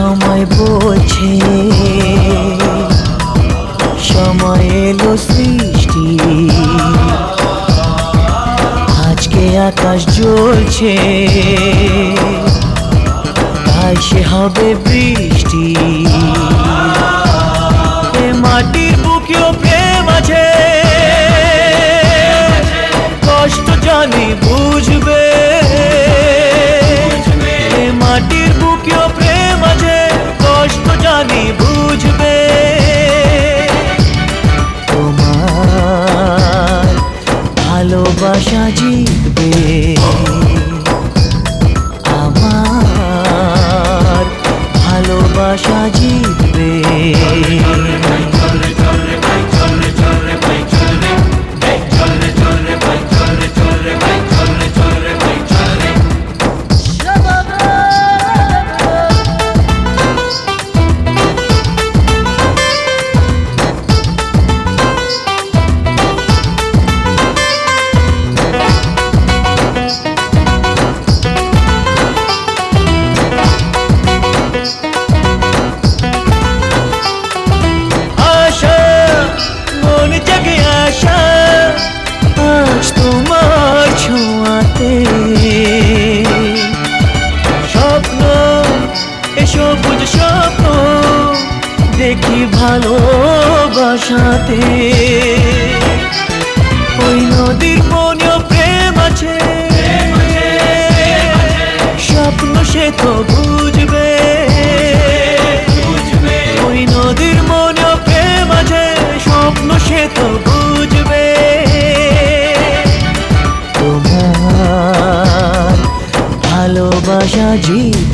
সময় বোঝে। সময় এলো সৃষ্টি। আজকে আকাশ জ্বলছে আজ সে হবে বৃষ্টি। ভালোবাসা জিতবে আমার ভালোবাসা জিতবে দেখি ভালোবাসাতে। ওই নদীর মনেও প্রেম আছে। স্বপ্ন সে তো বুঝবে। ওই নদীর মনেও প্রেম আছে, স্বপ্ন সে তো বুঝবে। তোমার ভালোবাসা জিতবে